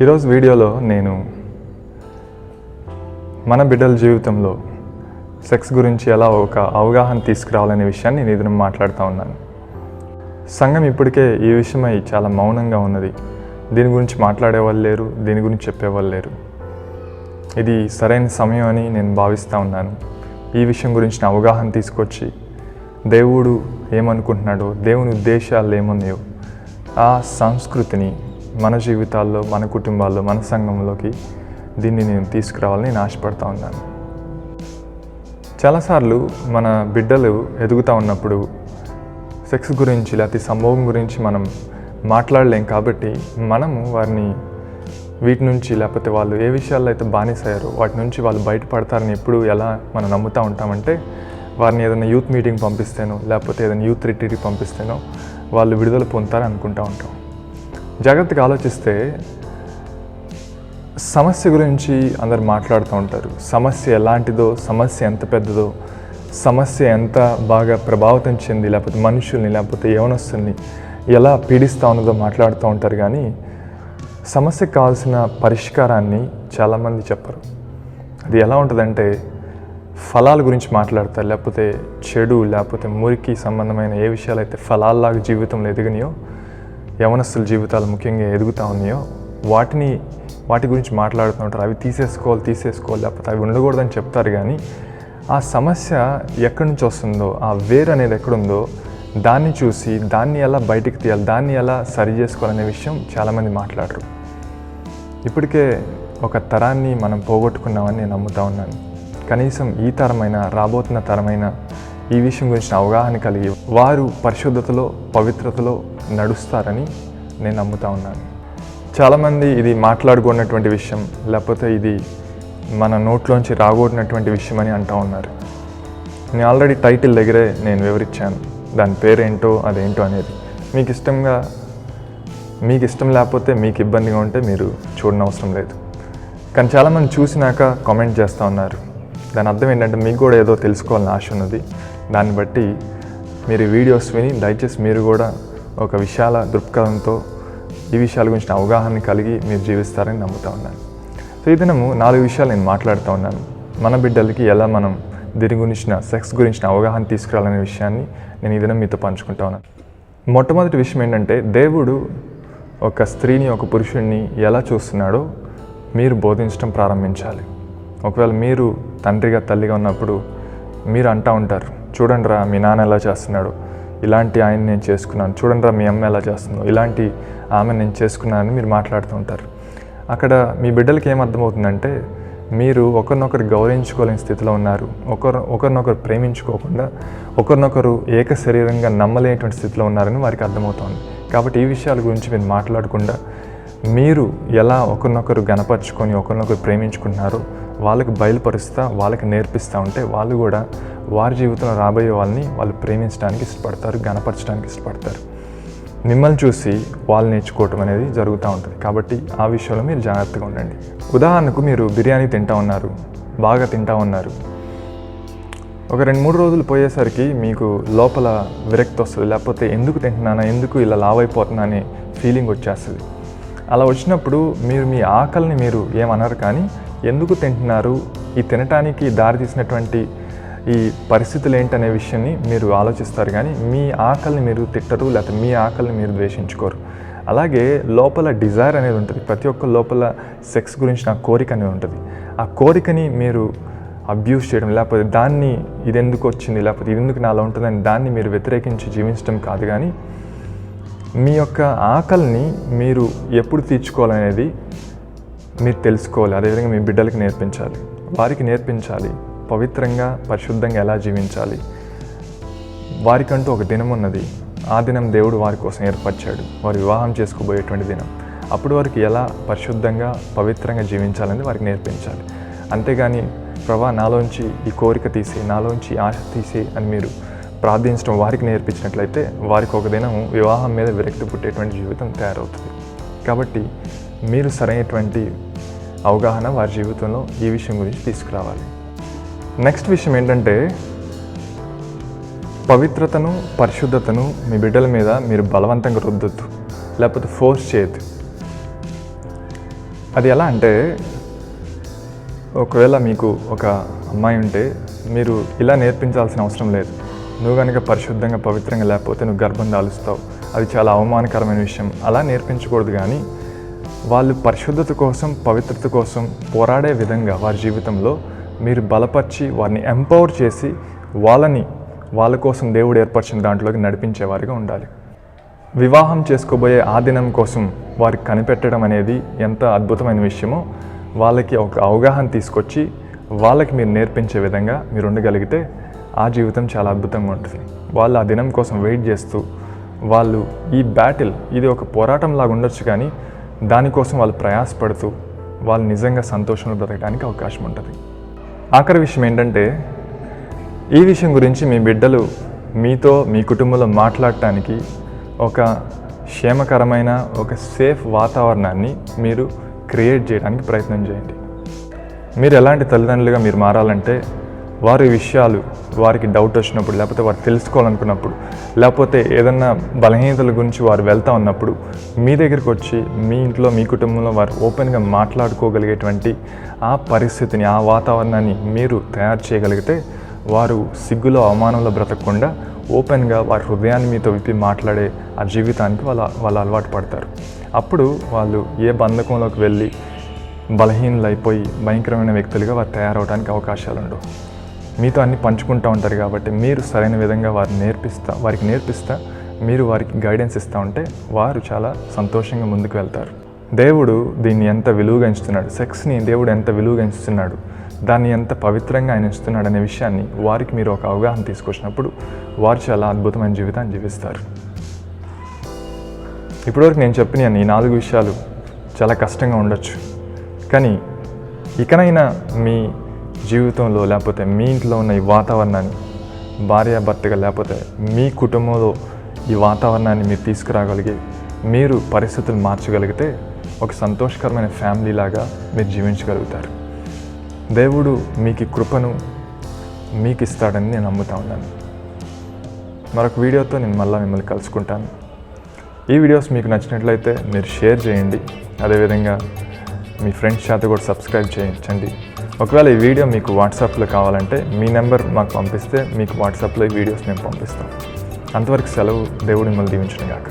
ఈరోజు వీడియోలో నేను మన బిడ్డల జీవితంలో సెక్స్ గురించి ఎలా ఒక అవగాహన తీసుకురావాలనే విషయాన్ని నేను ఎదురు మాట్లాడుతూ ఉన్నాను. సంఘం ఇప్పటికే ఈ విషయమై చాలా మౌనంగా ఉన్నది. దీని గురించి మాట్లాడే వాళ్ళు లేరు దీని గురించి చెప్పేవాళ్ళు లేరు. ఇది సరైన సమయం అని నేను భావిస్తూ ఉన్నాను. ఈ విషయం గురించి నా అవగాహన తీసుకొచ్చి దేవుడు ఏమనుకుంటున్నాడో దేవుని ఉద్దేశాలు ఏమున్నాయో ఆ సంస్కృతిని మన జీవితాల్లో మన కుటుంబాల్లో మన సంఘంలోకి దీన్ని నేను తీసుకురావాలని నేను ఆశపడతా ఉన్నాను. చాలాసార్లు మన బిడ్డలు ఎదుగుతూ ఉన్నప్పుడు సెక్స్ గురించి లేకపోతే సంభవం గురించి మనం మాట్లాడలేం కాబట్టి మనము వారిని వీటి నుంచి లేకపోతే వాళ్ళు ఏ విషయాల్లో అయితే బానిసయ్యారో వాటి నుంచి వాళ్ళు బయటపడతారని ఎప్పుడు ఎలా మనం నమ్ముతూ ఉంటామంటే వారిని ఏదైనా యూత్ మీటింగ్ పంపిస్తేనో లేకపోతే ఏదైనా యూత్ రిట్రీట్కి పంపిస్తేనో వాళ్ళు విడుదల పొందుతారని అనుకుంటూ ఉంటాం. జాగ్రత్తగా ఆలోచిస్తే సమస్య గురించి అందరు మాట్లాడుతూ ఉంటారు. సమస్య ఎలాంటిదో సమస్య ఎంత పెద్దదో సమస్య ఎంత బాగా ప్రభావితం చెంది లేకపోతే మనుషుల్ని లేకపోతే యవనస్తుల్ని ఎలా పీడిస్తూ ఉన్నదో మాట్లాడుతూ ఉంటారు. కానీ సమస్యకు కావాల్సిన పరిష్కారాన్ని చాలామంది చెప్పరు. అది ఎలా ఉంటుందంటే ఫలాల గురించి మాట్లాడతారు. లేకపోతే చెడు లేకపోతే మురికి సంబంధమైన ఏ విషయాలు అయితే ఫలాల్లాగా జీవితంలో ఎదిగినాయో యవనస్తుల జీవితాలు ముఖ్యంగా ఎదుగుతూ ఉన్నాయో వాటిని వాటి గురించి మాట్లాడుతూ ఉంటారు. అవి తీసేసుకోవాలి తీసేసుకోవాలి లేకపోతే అవి ఉండకూడదని చెప్తారు కానీ ఆ సమస్య ఎక్కడి నుంచి వస్తుందో ఆ వేరు అనేది ఎక్కడుందో దాన్ని చూసి దాన్ని ఎలా బయటికి తీయాలి దాన్ని ఎలా సరి చేసుకోవాలనే విషయం చాలామంది మాట్లాడరు. ఇప్పటికే ఒక తరాన్ని మనం పోగొట్టుకున్నామని నేను నమ్ముతా ఉన్నాను. కనీసం ఈ తరమైన రాబోతున్న తరమైన ఈ విషయం గురించిన అవగాహన కలిగి వారు పరిశుద్ధతలో పవిత్రతలో నడుస్తారని నేను నమ్ముతా ఉన్నాను. చాలామంది ఇది మాట్లాడుకున్నటువంటి విషయం లేకపోతే ఇది మన నోట్లోంచి రాగొట్టినటువంటి విషయం అని అంటూ ఉన్నారు. నేను ఆల్రెడీ టైటిల్ దగ్గరే నేను వివరించాను. దాని పేరేంటో అదేంటో అనేది. మీకు ఇష్టంగా మీకు ఇష్టం లేకపోతే మీకు ఇబ్బందిగా ఉంటే మీరు చూడనవసరం లేదు. కానీ చాలామంది చూసినాక కామెంట్ చేస్తూ ఉన్నారు. దాని అర్థం ఏంటంటే మీకు కూడా ఏదో తెలుసుకోవాలని ఆశ ఉన్నది. దాన్ని బట్టి మీరు వీడియోస్ విని దయచేసి మీరు కూడా ఒక విశాల దృక్పథంతో ఈ విషయాల గురించి అవగాహన కలిగి మీరు జీవిస్తారని నమ్ముతా ఉన్నాను. సో ఈ దినము నాలుగు విషయాలు నేను మాట్లాడుతూ ఉన్నాను. మన బిడ్డలకి ఎలా మనం దీని గురించిన సెక్స్ గురించిన అవగాహన తీసుకురావాలనే విషయాన్ని నేను ఈ దినం మీతో పంచుకుంటా ఉన్నాను. మొట్టమొదటి విషయం ఏంటంటే దేవుడు ఒక స్త్రీని ఒక పురుషుడిని ఎలా చూస్తున్నాడో మీరు బోధించడం ప్రారంభించాలి. ఒకవేళ మీరు తండ్రిగా తల్లిగా ఉన్నప్పుడు మీరు అంటూ ఉంటారు చూడండి రా మీ నాన్న ఎలా చేస్తున్నాడు. ఇలాంటి ఆయన నేను చేసుకున్నాను. చూడండి రా మీ అమ్మ ఎలా చేస్తుందో. ఇలాంటి ఆమె నేను చేసుకున్నానని మీరు మాట్లాడుతూ ఉంటారు. అక్కడ మీ బిడ్డలకి ఏమర్థమవుతుందంటే మీరు ఒకరినొకరు గౌరవించుకోలేని స్థితిలో ఉన్నారు. ఒకరు ఒకరినొకరు ప్రేమించుకోకుండా ఒకరినొకరు ఏక శరీరంగా నమ్మలేనటువంటి స్థితిలో ఉన్నారని వారికి అర్థమవుతోంది. కాబట్టి ఈ విషయాల గురించి మీరు మాట్లాడకుండా మీరు ఎలా ఒకరినొకరు గనపరుచుకొని ఒకరినొకరు ప్రేమించుకుంటున్నారో వాళ్ళకి బయలుపరుస్తా వాళ్ళకి నేర్పిస్తూ ఉంటే వాళ్ళు కూడా వారి జీవితంలో రాబోయే వాళ్ళని వాళ్ళు ప్రేమించడానికి ఇష్టపడతారు గనపరచడానికి ఇష్టపడతారు. మిమ్మల్ని చూసి వాళ్ళు నేర్చుకోవటం అనేది జరుగుతూ ఉంటుంది. కాబట్టి ఆ విషయంలో మీరు జాగ్రత్తగా ఉండండి. ఉదాహరణకు మీరు బిర్యానీ తింటా ఉన్నారు బాగా తింటా ఉన్నారు. ఒక రెండు మూడు రోజులు పోయేసరికి మీకు లోపల విరక్తి వస్తుంది. లేకపోతే ఎందుకు తింటున్నానా ఎందుకు ఇలా లావ్ అయిపోతున్నా అనే ఫీలింగ్ వచ్చేస్తుంది. అలా వచ్చినప్పుడు మీరు మీ ఆకలిని మీరు ఏమనరు కానీ ఎందుకు తింటున్నారు? ఈ తినటానికి దారి తీసినటువంటి ఈ పరిస్థితులు ఏంటనే విషయాన్ని మీరు ఆలోచిస్తారు కానీ మీ ఆకలిని మీరు తిట్టరు లేకపోతే మీ ఆకలిని మీరు ద్వేషించుకోరు. అలాగే లోపల డిజైర్ అనేది ఉంటుంది. ప్రతి ఒక్క లోపల సెక్స్ గురించి నా కోరిక అనేది ఉంటుంది. ఆ కోరికని మీరు అబ్యూస్ చేయడం లేకపోతే దాన్ని ఇది ఎందుకు వచ్చింది లేకపోతే ఇది ఎందుకు నాలో ఉంటుందని దాన్ని మీరు వ్యతిరేకించి జీవించడం కాదు కానీ మీ యొక్క ఆకలిని మీరు ఎప్పుడు తీర్చుకోవాలనేది మీరు తెలుసుకోవాలి. అదేవిధంగా మీ బిడ్డలకి నేర్పించాలి. వారికి నేర్పించాలి. పవిత్రంగా పరిశుద్ధంగా ఎలా జీవించాలి. వారికంటూ ఒక దినం ఉన్నది. ఆ దినం దేవుడు వారి కోసం ఏర్పరిచాడు. వారు వివాహం చేసుకోబోయేటువంటి దినం. అప్పుడు వారికి ఎలా పరిశుద్ధంగా పవిత్రంగా జీవించాలని వారికి నేర్పించాలి. అంతేగాని ప్రభా నాలోంచి ఈ కోరిక తీసి నాలోంచి ఆశ తీసి అని మీరు ప్రార్థించడం వారికి నేర్పించినట్లయితే వారికి ఒక దినం వివాహం మీద విరక్తి పుట్టేటువంటి జీవితం తయారవుతుంది. కాబట్టి మీరు సరైనటువంటి అవగాహన వారి జీవితంలో ఈ విషయం గురించి తీసుకురావాలి. నెక్స్ట్ విషయం ఏంటంటే పవిత్రతను పరిశుద్ధతను మీ బిడ్డల మీద మీరు బలవంతంగా రుద్దొద్దు. లేకపోతే ఫోర్స్ చేయొద్దు. అది ఎలా అంటే ఒకవేళ మీకు ఒక అమ్మాయి ఉంటే మీరు ఇలా నేర్పించాల్సిన అవసరం లేదు. నువ్వు కనుక పరిశుద్ధంగా పవిత్రంగా లేకపోతే నువ్వు గర్భం దాలుస్తావు. అది చాలా అవమానకరమైన విషయం. అలా నేర్పించకూడదు కానీ వాళ్ళు పరిశుద్ధత కోసం పవిత్రత కోసం పోరాడే విధంగా వారి జీవితంలో మీరు బలపరిచి వారిని ఎంపవర్ చేసి వాళ్ళని వాళ్ళ కోసం దేవుడు ఏర్పరిచిన దాంట్లోకి నడిపించేవారిగా ఉండాలి. వివాహం చేసుకోబోయే ఆ దినం కోసం వారికి కనిపెట్టడం అనేది ఎంత అద్భుతమైన విషయమో వాళ్ళకి ఒక అవగాహన తీసుకొచ్చి వాళ్ళకి మీరు నేర్పించే విధంగా మీరు ఉండగలిగితే ఆ జీవితం చాలా అద్భుతంగా ఉంటుంది. వాళ్ళు ఆ దినం కోసం వెయిట్ చేస్తూ వాళ్ళు ఈ బ్యాటిల్ ఇది ఒక పోరాటం లాగా ఉండొచ్చు కానీ దానికోసం వాళ్ళు ప్రయాసపడుతూ వాళ్ళు నిజంగా సంతోషంలో బ్రతకడానికి అవకాశం ఉంటుంది. ఆఖరి విషయం ఏంటంటే ఈ విషయం గురించి మీ బిడ్డలు మీతో మీ కుటుంబంలో మాట్లాడటానికి ఒక క్షేమకరమైన ఒక సేఫ్ వాతావరణాన్ని మీరు క్రియేట్ చేయడానికి ప్రయత్నం చేయండి. మీరు ఎలాంటి తల్లిదండ్రులుగా మీరు మారాలంటే వారి విషయాలు వారికి డౌట్ వచ్చినప్పుడు లేకపోతే వారు తెలుసుకోవాలనుకున్నప్పుడు లేకపోతే ఏదన్నా బలహీనతల గురించి వారు వెళ్తా ఉన్నప్పుడు మీ దగ్గరికి వచ్చి మీ ఇంట్లో మీ కుటుంబంలో వారు ఓపెన్గా మాట్లాడుకోగలిగేటువంటి ఆ పరిస్థితిని ఆ వాతావరణాన్ని మీరు తయారు చేయగలిగితే వారు సిగ్గులో అవమానంలో బ్రతకకుండా ఓపెన్గా వారి హృదయాన్ని మీతో విప్పి మాట్లాడే ఆ జీవితానికి వాళ్ళ వాళ్ళు అలవాటు పడతారు. అప్పుడు వాళ్ళు ఏ బంధకంలోకి వెళ్ళి బలహీనలు అయిపోయి భయంకరమైన వ్యక్తులుగా వారు తయారవడానికి అవకాశాలు ఉండవు మీతో అన్ని పంచుకుంటూ ఉంటారు కాబట్టి మీరు సరైన విధంగా వారిని నేర్పిస్తా వారికి నేర్పిస్తా మీరు వారికి గైడెన్స్ ఇస్తూ ఉంటే వారు చాలా సంతోషంగా ముందుకు వెళ్తారు. దేవుడు దీన్ని ఎంత విలువగా ఎంచుతున్నాడు సెక్స్ని దేవుడు ఎంత విలువగా ఎంచుతున్నాడు దాన్ని ఎంత పవిత్రంగా ఆయన ఇస్తున్నాడు అనే విషయాన్ని వారికి మీరు ఒక అవగాహన తీసుకొచ్చినప్పుడు వారు చాలా అద్భుతమైన జీవితాన్ని జీవిస్తారు. ఇప్పటివరకు నేను చెప్పిన ఈ నాలుగు విషయాలు చాలా కష్టంగా ఉండొచ్చు. కానీ ఇకనైనా మీ జీవితంలో లేకపోతే మీ ఇంట్లో ఉన్న ఈ వాతావరణాన్ని భార్యాభర్తగా లేకపోతే మీ కుటుంబంలో ఈ వాతావరణాన్ని మీరు తీసుకురాగలిగి మీరు పరిస్థితులు మార్చగలిగితే ఒక సంతోషకరమైన ఫ్యామిలీ లాగా మీరు జీవించగలుగుతారు. దేవుడు మీకు కృపను మీకు ఇస్తాడని నేను నమ్ముతా ఉన్నాను. మరొక వీడియోతో నేను మళ్ళీ మిమ్మల్ని కలుసుకుంటాను. ఈ వీడియోస్ మీకు నచ్చినట్లయితే మీరు షేర్ చేయండి. అదేవిధంగా మీ ఫ్రెండ్స్ చేత కూడా సబ్స్క్రైబ్ చేయించండి. ఒకవేళ ఈ వీడియో మీకు వాట్సాప్లో కావాలంటే మీ నెంబర్ మాకు పంపిస్తే మీకు వాట్సాప్లో ఈ వీడియోస్ మేము పంపిస్తాం. అంతవరకు సెలవు దేవుడి మిమ్మల్ని దీవించడం కాక